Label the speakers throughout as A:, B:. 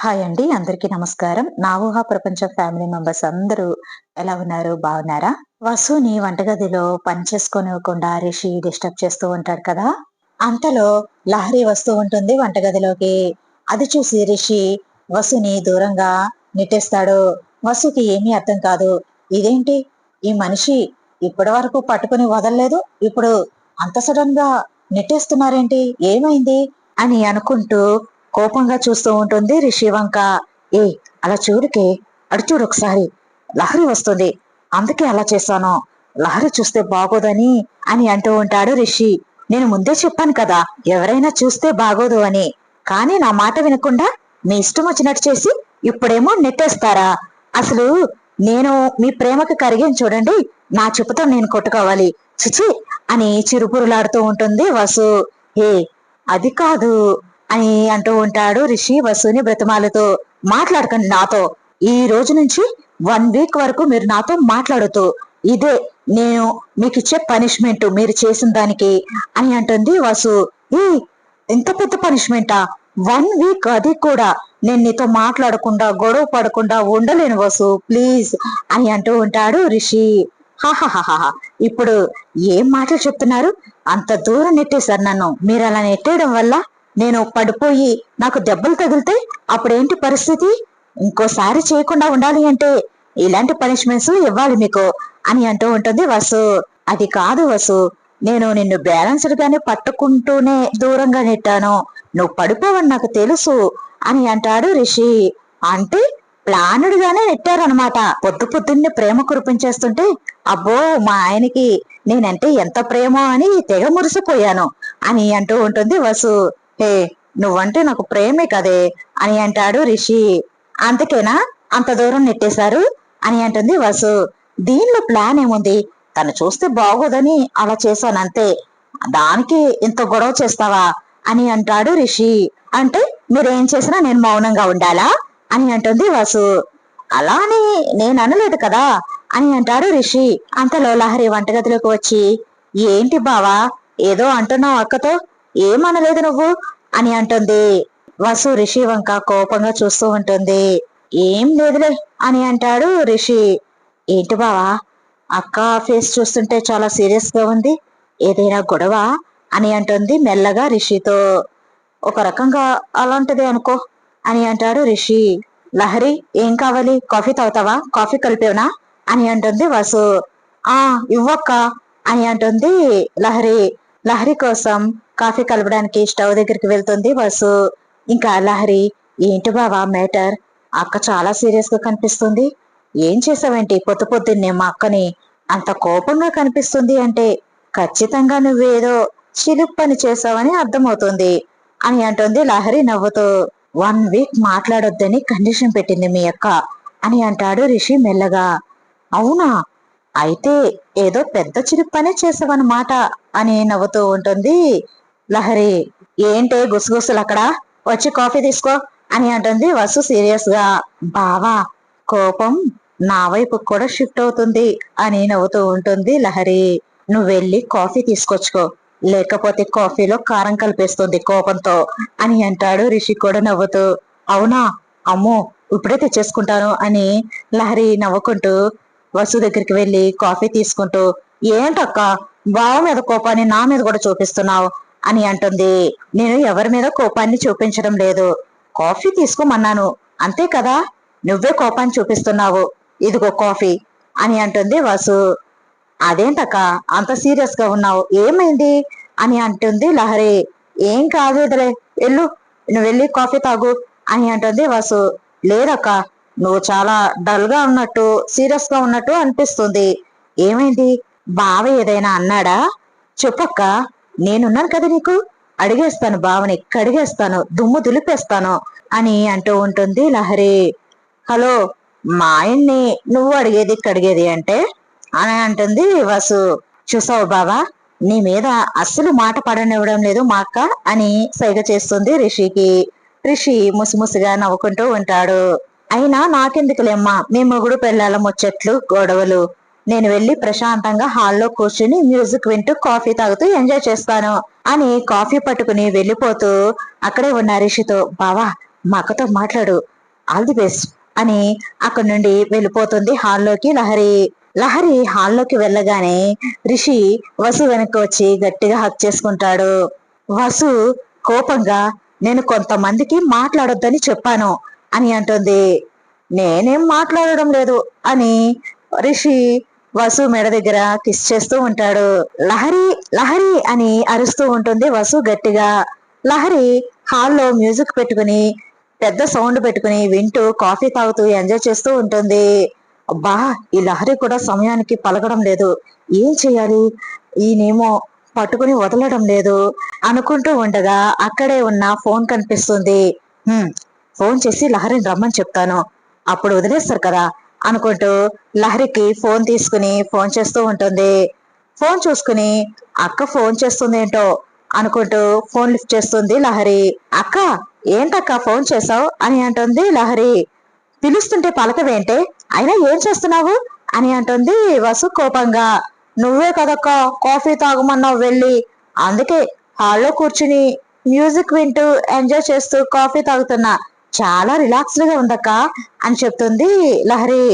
A: Hi అండి అందరికీ నమస్కారం. నా ఊహా ప్రపంచం ఫ్యామిలీ మెంబర్స్ అందరూ ఎలా ఉన్నారు? బాగున్నారా? వసుని వంటగదిలో పని చేసుకోనివ్వకుండా రిషి డిస్టర్బ్ చేస్తూ ఉంటాడు కదా? అంతలో లహరి వస్తూ ఉంటుంది వంటగదిలోకి. అది చూసి రిషి వసుని దూరంగా నెట్టేస్తాడు. వసుకి ఏమీ అర్థం కాదు. ఇదేంటి? ఈ మనిషి ఇప్పటి వరకు పట్టుకుని వదలలేదు. ఇప్పుడు అంత సడన్గా నెట్టేస్తున్నారేంటి? ఏమైంది? అని అనుకుంటూ కోపంగా చూస్తూ ఉంటుంది రిషి వంక. ఏ అలా చూడుకే. అడు చూడు ఒకసారి. లహరి వస్తుంది. అందుకే అలా చేశాను. లహరి చూస్తే బాగోదని అని అంటూ ఉంటాడు రిషి. నేను ముందే చెప్పాను కదా ఎవరైనా చూస్తే బాగోదు అని. కానీ నా మాట వినకుండా మీ ఇష్టం వచ్చినట్టు చేసి ఇప్పుడేమో నెట్టేస్తారా? అసలు నేను మీ ప్రేమకు కరిగాను చూడండి నా చెప్పుతో నేను కొట్టుకోవాలి. చిచి అని చిరుపురులాడుతూ ఉంటుంది వసు. ఏ అది కాదు. అని అంటూ ఉంటాడు రిషి వసుని బ్రతిమాలతో. మాట్లాడకండి నాతో. ఈ రోజు నుంచి వన్ వీక్ వరకు మీరు నాతో మాట్లాడుతూ ఇదే నేను మీకు ఇచ్చే పనిష్మెంట్ మీరు చేసిన దానికి అని అంటుంది వసు. ఈ ఇంత పెద్ద పనిష్మెంటా? వన్ వీక్ అది కూడా నేను నీతో మాట్లాడకుండా గొడవ పడకుండా ఉండలేను వసు ప్లీజ్ అని అంటూ ఉంటాడు రిషి. హాహాహాహా ఇప్పుడు ఏం మాటలు చెప్తున్నారు? అంత దూరం నెట్టేశారు నన్ను. మీరు అలా నెట్టేయడం వల్ల నేను పడిపోయి నాకు దెబ్బలు తగిలితే అప్పుడేంటి పరిస్థితి? ఇంకోసారి చేయకుండా ఉండాలి అంటే ఇలాంటి పనిష్మెంట్స్ ఇవ్వాలి మీకు అని అంటూ ఉంటుంది వసు. అది కాదు వసు. నేను నిన్ను బ్యాలెన్స్డ్ గానే పట్టుకుంటూనే దూరంగా నెట్టాను. నువ్వు పడిపోవని నాకు తెలుసు అని అంటాడు రిషి. అంటే ప్లానుడ్ గానే నెట్టారనమాట పొద్దు పొద్దున్నే ప్రేమ కురిపించేస్తుంటే అబ్బో మా ఆయనకి నేనంటే ఎంత ప్రేమో అని తెగ మురిసిపోయాను అని అంటూ ఉంటుంది వసు. హే నువ్వంటే నాకు ప్రేమే కదే అని అంటాడు రిషి. అంతకేనా అంత దూరం నెట్టేశారు అని అంటుంది వసు. దీనిలో ప్లాన్ ఏముంది? తను చూస్తే బాగోదని అలా చేశానంతే. దానికి ఇంత గొడవ చేస్తావా అని అంటాడు రిషి. అంటే మీరేం చేసినా నేను మౌనంగా ఉండాలా అని అంటుంది వసు. అలా అని నేను అనలేదు కదా అని అంటాడు రిషి. అంతలో లహరి వంటగదిలోకి వచ్చి ఏంటి బావా ఏదో అంటున్నావు అక్కతో? ఏమనలేదు నువ్వు? అని అంటుంది. వసు రిషి వంక కోపంగా చూస్తూ ఉంటుంది. ఏం లేదులే అని అంటాడు రిషి. ఏంటి బావా? అక్క ఫేస్ చూస్తుంటే చాలా సీరియస్గా ఉంది. ఏదైనా గొడవ? అని అంటుంది మెల్లగా రిషితో. ఒక రకంగా అలాంటిదే అనుకో అని అంటాడు రిషి. లహరి ఏం కావాలి? కాఫీ తాగుతావా? కాఫీ కలిపేవనా? అని అంటుంది వసు. ఆ ఇవ్వక్క అని అంటుంది లహరి. లహరి కోసం కాఫీ కలపడానికి స్టవ్ దగ్గరికి వెళ్తుంది వసు. ఇంకా లహరి ఏంటి బావా మేటర్ అక్క చాలా సీరియస్గా కనిపిస్తుంది. ఏం చేసావేంటి? పొద్దు పొద్దున్నే మా అక్కని అంత కోపంగా కనిపిస్తుంది అంటే ఖచ్చితంగా నువ్వేదో చిలుపు పని చేసావని అర్థమవుతుంది అని అంటుంది లహరి నవ్వుతూ. వన్ వీక్ మాట్లాడొద్దని కండిషన్ పెట్టింది మీ అక్క అని అంటాడు రిషి మెల్లగా. అవునా? అయితే ఏదో పెద్ద చిరు పనే చేసావన్నమాట అని నవ్వుతూ ఉంటుంది లహరి. ఏంటే గుసగుసలు అక్కడ? వచ్చి కాఫీ తీసుకో అని అంటుంది వసు సీరియస్గా. బావా కోపం నా వైపు కూడా షిఫ్ట్ అవుతుంది అని నవ్వుతూ ఉంటుంది లహరి. నువ్వు వెళ్ళి కాఫీ తీసుకొచ్చుకో. లేకపోతే కాఫీలో కారం కలిపేస్తుంది కోపంతో అని అంటాడు రిషి కూడా నవ్వుతూ. అవునా? అమ్మో ఇప్పుడే తెచ్చేసుకుంటాను అని లహరి నవ్వుకుంటూ వసు దగ్గరికి వెళ్ళి కాఫీ తీసుకుంటూ ఏంటక్క బావ మీద కోపాన్ని నా మీద కూడా చూపిస్తున్నావు? అని అంటుంది. నేను ఎవరి మీద కోపాన్ని చూపించడం లేదు. కాఫీ తీసుకోమన్నాను. అంతే కదా? నువ్వే కోపాన్ని చూపిస్తున్నావు. ఇదిగో కాఫీ అని అంటుంది వసు. అదేంటక్క అంత సీరియస్గా ఉన్నావు. ఏమైంది? అని అంటుంది లహరి. ఏం కాదు ఇదిలే వెళ్ళు. నువ్వు వెళ్ళి కాఫీ తాగు అని అంటుంది వసు. లేదక్క నువ్వు చాలా డల్గా ఉన్నట్టు సీరియస్గా ఉన్నట్టు అనిపిస్తుంది. ఏమైంది? బావ ఏదైనా అన్నాడా? చెప్పక్క నేనున్నాను కదా నీకు? అడిగేస్తాను బావని కడిగేస్తాను దుమ్ము దులిపేస్తాను అని అంటూ ఉంటుంది లహరి. హలో మా ఆయన్ని నువ్వు అడిగేది కడిగేది అంటే? అని అంటుంది వసు. చూసావు బావా నీ మీద అస్సలు మాట పడనివ్వడం లేదు మా అక్క అని సైగ చేస్తుంది రిషికి. రిషి ముసిముసిగా నవ్వుకుంటూ ఉంటాడు. అయినా నాకెందుకులేమ్మా? మీ మొగుడు పెళ్ళాల ముచ్చట్లు గొడవలు. నేను వెళ్ళి ప్రశాంతంగా హాల్లో కూర్చుని మ్యూజిక్ వింటూ కాఫీ తాగుతూ ఎంజాయ్ చేస్తాను. అని కాఫీ పట్టుకుని వెళ్ళిపోతూ అక్కడే ఉన్న రిషితో బావా మా అక్కతో మాట్లాడు. ఆల్ ది బెస్ట్ అని అక్కడి నుండి వెళ్ళిపోతుంది హాల్లోకి లహరి. లహరి హాల్లోకి వెళ్ళగానే రిషి వసు వెనక్కి వచ్చి గట్టిగా హక్ చేసుకుంటాడు. వసు కోపంగా నేను కొంతమందికి మాట్లాడొద్దని చెప్పాను. అని అంటుంది. నేనేం మాట్లాడడం లేదు అని రిషి వసు మెడ దగ్గర కిస్ చేస్తూ ఉంటాడు. లహరి లహరి అని అరుస్తూ ఉంటుంది వసు గట్టిగా. లహరి హాల్లో మ్యూజిక్ పెట్టుకుని పెద్ద సౌండ్ పెట్టుకుని వింటూ కాఫీ తాగుతూ ఎంజాయ్ చేస్తూ ఉంటుంది. అబ్బా ఈ లహరి కూడా సమయానికి పలకడం లేదు. ఏం చేయాలి? ఈయనేమో పట్టుకుని వదలడం లేదు అనుకుంటూ ఉండగా అక్కడే ఉన్న ఫోన్ కనిపిస్తుంది. ఫోన్ చేసి లహరిని రమ్మని చెప్తాను. అప్పుడు వదిలేస్తారు కదా. అనుకుంటూ లహరికి ఫోన్ తీసుకుని ఫోన్ చేస్తూ ఉంటుంది. ఫోన్ చూసుకుని అక్క ఫోన్ చేస్తుంది ఏంటో? అనుకుంటూ ఫోన్ లిఫ్ట్ చేస్తుంది లహరి. అక్క ఏంటక్క ఫోన్ చేసావు? అని అంటుంది లహరి. పిలుస్తుంటే పలకవేంటే అయినా ఏం చేస్తున్నావు? అని అంటుంది వసు కోపంగా. నువ్వే కదక్క కాఫీ తాగమన్నావు వెళ్ళి. అందుకే హాల్లో కూర్చుని మ్యూజిక్ వింటూ ఎంజాయ్ చేస్తూ కాఫీ తాగుతున్నా. చాలా రిలాక్స్డ్గా ఉందక్క అని చెప్తుంది లహరి.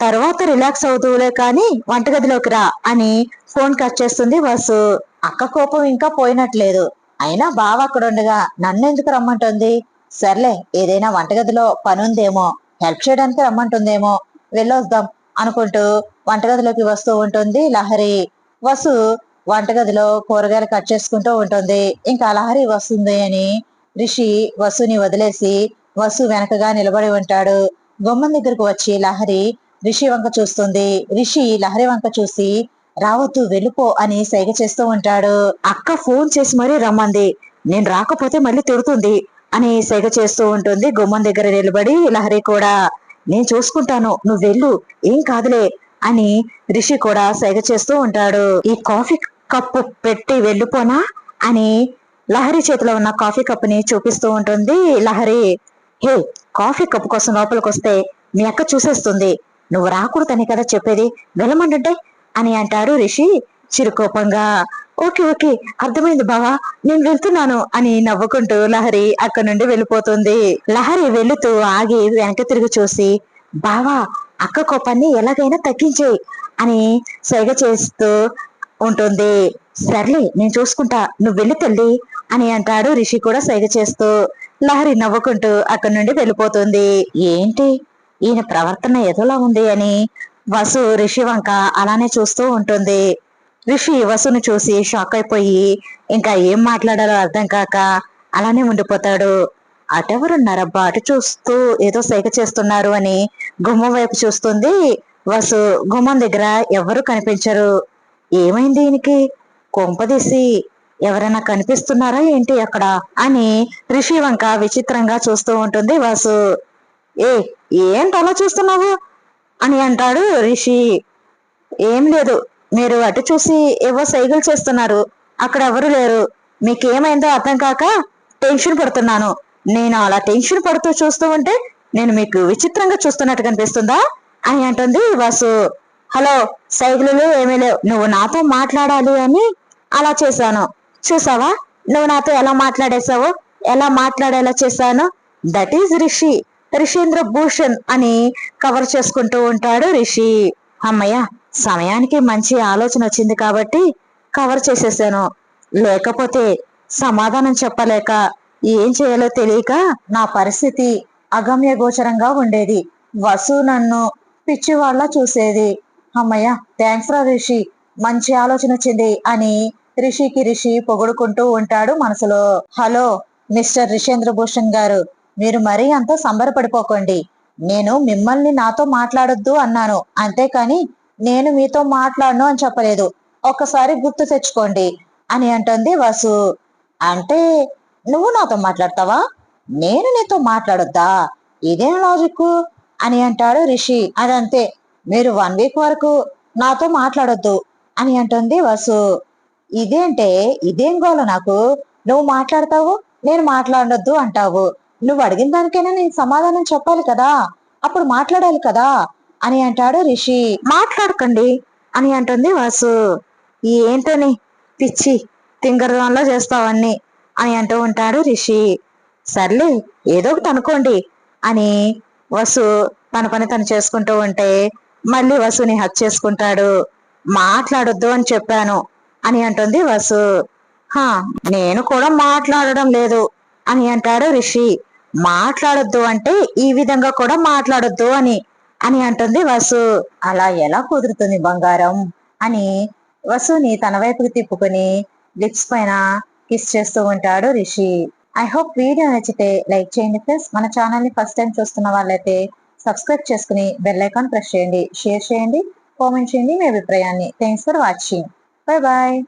A: తర్వాత రిలాక్స్ అవుతూలే కానీ వంటగదిలోకి రా అని ఫోన్ కట్ చేస్తుంది వసు. అక్క కోపం ఇంకా పోయినట్లేదు. అయినా బావ అక్కడ ఉండగా నన్ను ఎందుకు రమ్మంటుంది? సర్లే ఏదైనా వంటగదిలో పని ఉందేమో హెల్ప్ చేయడానికి రమ్మంటుందేమో వెళ్ళొద్దాం అనుకుంటూ వంటగదిలోకి వస్తూ ఉంటుంది లహరి. వసు వంటగదిలో కూరగాయలు కట్ చేసుకుంటూ ఉంటుంది. ఇంకా లహరి వస్తుంది అని రిషి వసుని వదిలేసి వసు వెనకగా నిలబడి ఉంటాడు. గుమ్మం దగ్గరకు వచ్చి లహరి రిషి వంక చూస్తుంది. రిషి లహరి వంక చూసి రావద్దు వెళ్ళిపో అని సైగ చేస్తూ ఉంటాడు. అక్క ఫోన్ చేసి మరీ రమ్మంది. నేను రాకపోతే మళ్ళీ తిడుతుంది అని సైగ చేస్తూ ఉంటుంది గుమ్మం దగ్గర నిలబడి లహరి కూడా. నేను చూసుకుంటాను నువ్వు వెళ్ళు ఏం కాదులే అని రిషి కూడా సైగ చేస్తూ ఉంటాడు. ఈ కాఫీ కప్పు పెట్టి వెళ్ళిపోనా అని లహరి చేతిలో ఉన్న కాఫీ కప్పుని చూపిస్తూ ఉంటుంది లహరి. హే కాఫీ కప్పు కోసం లోపలికి వస్తే మీ అక్క చూసేస్తుంది. నువ్వు రాకూడదని కదా చెప్పేది. వెళ్ళమంటుంటే? అని అంటాడు రిషి. చిరుకోపంగా ఓకే ఓకే అర్థమైంది బావా. నేను వెళ్తున్నాను అని నవ్వుకుంటూ లహరి అక్కడి నుండి వెళ్ళిపోతుంది. లహరి వెళుతూ ఆగి వెనక తిరిగి చూసి బావా అక్క కోపాన్ని ఎలాగైనా తగ్గించేయి అని సైగ చేస్తూ ఉంటుంది. సర్లే నేను చూసుకుంటా. నువ్వు వెళ్ళి తల్లి అని అంటాడు రిషి కూడా సైగ చేస్తూ. లహరి నవ్వుకుంటూ అక్కడి నుండి వెళ్ళిపోతుంది. ఏంటి? ఈయన ప్రవర్తన ఎదోలా ఉంది అని వసు రిషి వంక అలానే చూస్తూ ఉంటుంది. రిషి వసును చూసి షాక్ అయిపోయి ఇంకా ఏం మాట్లాడాలో అర్థం కాక అలానే ఉండిపోతాడు. అటెవరున్నారబ్బా అటు చూస్తూ ఏదో సైగ చేస్తున్నారు అని గుమ్మం వైపు చూస్తుంది వసు. గుమ్మం దగ్గర ఎవరు కనిపించరు. ఏమైంది ఈయనకి? కొంపదీసి ఎవరైనా కనిపిస్తున్నారా ఏంటి అక్కడ అని రిషి వంక విచిత్రంగా చూస్తూ ఉంటుంది వాసు. ఏ ఏంటి అలా చూస్తున్నావు? అని అంటాడు రిషి. ఏం లేదు మీరు అటు చూసి ఏవో సైకిల్ చేస్తున్నారు. అక్కడ ఎవరు లేరు. మీకేమైందో అర్థం కాక టెన్షన్ పడుతున్నాను. నేను అలా టెన్షన్ పడుతూ చూస్తూ ఉంటే నేను మీకు విచిత్రంగా చూస్తున్నట్టు కనిపిస్తుందా? అని అంటుంది వాసు. హలో సైకిళ్ళు ఏమీ లేవు. నువ్వు నాతో మాట్లాడాలి అని అలా చేశాను. చూసావా? నువ్వు నాతో ఎలా మాట్లాడేశావు ఎలా మాట్లాడేలా చేశాను? దట్ ఈజ్ రిషి రిషేంద్ర భూషణ్ అని కవర్ చేసుకుంటూ ఉంటాడు రిషి. అమ్మయ్య సమయానికి మంచి ఆలోచన వచ్చింది కాబట్టి కవర్ చేసేసాను. లేకపోతే సమాధానం చెప్పలేక ఏం చేయాలో తెలియక నా పరిస్థితి అగమ్య గోచరంగా ఉండేది. వసు నన్ను పిచ్చివాళ్ళ చూసేది. అమ్మయ్య థ్యాంక్స్ రా రిషి. మంచి ఆలోచన వచ్చింది అని రిషికి రిషి పొగుడుకుంటూ ఉంటాడు మనసులో. హలో మిస్టర్ రిషేంద్ర భూషణ్ గారు మీరు మరీ అంత సంబరపడిపోకండి. నేను మిమ్మల్ని నాతో మాట్లాడొద్దు అన్నాను. అంతేకాని నేను మీతో మాట్లాడను అని చెప్పలేదు. ఒక్కసారి గుర్తు తెచ్చుకోండి అని అంటుంది వసు. అంటే నువ్వు నాతో మాట్లాడతావా? నేను నీతో మాట్లాడొద్దా? ఇదేం లాజిక్ అని అంటాడు రిషి. అదంతే. మీరు వన్ వీక్ వరకు నాతో మాట్లాడొద్దు అని అంటుంది వసు. ఇదేంటే ఇదేం గోల నాకు? నువ్వు మాట్లాడతావు నేను మాట్లాడొద్దు అంటావు. నువ్వు అడిగిన దానికైనా నేను సమాధానం చెప్పాలి కదా? అప్పుడు మాట్లాడాలి కదా? అని అంటాడు రిషి. మాట్లాడకండి అని అంటుంది వాసు. ఏంటని? పిచ్చి తింగరంలో చేస్తావన్నీ అని అంటూ ఉంటాడు రిషి. సర్లే ఏదో ఒకటి అనుకోండి అని వసు తన పని తను చేసుకుంటూ ఉంటే మళ్ళీ వసుని హక్ చేసుకుంటాడు. మాట్లాడొద్దు అని చెప్పాను. అని అంటుంది వసు. హా నేను కూడా మాట్లాడడం లేదు అని అంటాడు రిషి. మాట్లాడొద్దు అంటే ఈ విధంగా కూడా మాట్లాడొద్దు అని అని అంటుంది వసు. అలా ఎలా కుదురుతుంది బంగారం? అని వసుని తన వైపుకి తిప్పుకొని లిప్స్ పైన కిస్ చేస్తూ ఉంటాడు రిషి. ఐ హోప్ వీడియో నచ్చితే లైక్ చేయండి ఫ్రెండ్స్ మన ఛానల్ని ఫస్ట్ టైం చూస్తున్న వాళ్ళైతే సబ్స్క్రైబ్ చేసుకుని బెల్ ఐకాన్ ప్రెస్ చేయండి. షేర్ చేయండి కామెంట్ చేయండి మీ అభిప్రాయాన్ని. Thanks for watching 拜拜。